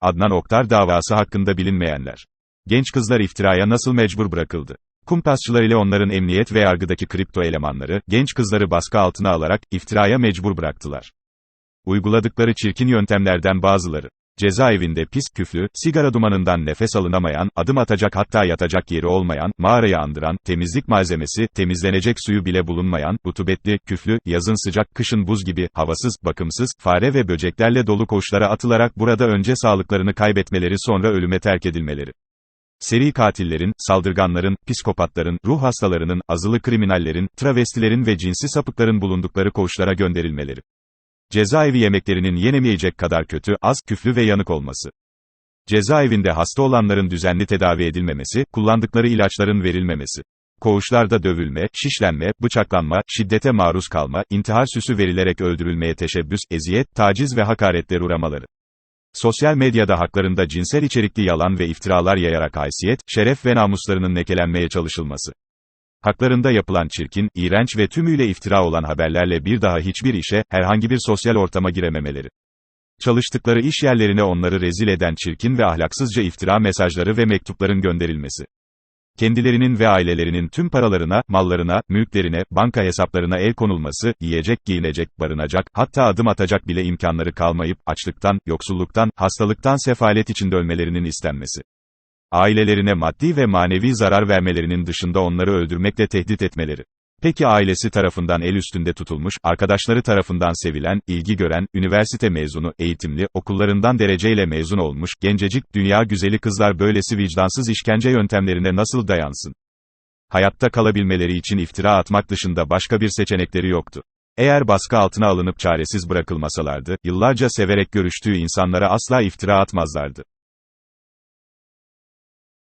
Adnan Oktar davası hakkında bilinmeyenler. Genç kızlar iftiraya nasıl mecbur bırakıldı? Kumpasçılar ile onların emniyet ve yargıdaki kripto elemanları, genç kızları baskı altına alarak, iftiraya mecbur bıraktılar. Uyguladıkları çirkin yöntemlerden bazıları. Cezaevinde pis, küflü, sigara dumanından nefes alınamayan, adım atacak hatta yatacak yeri olmayan, mağarayı andıran, temizlik malzemesi, temizlenecek suyu bile bulunmayan, rutubetli, küflü, yazın sıcak, kışın buz gibi, havasız, bakımsız, fare ve böceklerle dolu koğuşlara atılarak burada önce sağlıklarını kaybetmeleri sonra ölüme terk edilmeleri. Seri katillerin, saldırganların, psikopatların, ruh hastalarının, azılı kriminallerin, travestilerin ve cinsi sapıkların bulundukları koğuşlara gönderilmeleri. Cezaevi yemeklerinin yenemeyecek kadar kötü, az, küflü ve yanık olması. Cezaevinde hasta olanların düzenli tedavi edilmemesi, kullandıkları ilaçların verilmemesi. Koğuşlarda dövülme, şişlenme, bıçaklanma, şiddete maruz kalma, intihar süsü verilerek öldürülmeye teşebbüs, eziyet, taciz ve hakaretler uğramaları. Sosyal medyada haklarında cinsel içerikli yalan ve iftiralar yayarak haysiyet, şeref ve namuslarının lekelenmeye çalışılması. Haklarında yapılan çirkin, iğrenç ve tümüyle iftira olan haberlerle bir daha hiçbir işe, herhangi bir sosyal ortama girememeleri. Çalıştıkları iş yerlerine onları rezil eden çirkin ve ahlaksızca iftira mesajları ve mektupların gönderilmesi. Kendilerinin ve ailelerinin tüm paralarına, mallarına, mülklerine, banka hesaplarına el konulması, yiyecek, giyinecek, barınacak, hatta adım atacak bile imkanları kalmayıp, açlıktan, yoksulluktan, hastalıktan sefalet içinde ölmelerinin istenmesi. Ailelerine maddi ve manevi zarar vermelerinin dışında onları öldürmekle tehdit etmeleri. Peki ailesi tarafından el üstünde tutulmuş, arkadaşları tarafından sevilen, ilgi gören, üniversite mezunu, eğitimli, okullarından dereceyle mezun olmuş, gencecik, dünya güzeli kızlar böylesi vicdansız işkence yöntemlerine nasıl dayansın? Hayatta kalabilmeleri için iftira atmak dışında başka bir seçenekleri yoktu. Eğer baskı altına alınıp çaresiz bırakılmasalardı, yıllarca severek görüştüğü insanlara asla iftira atmazlardı.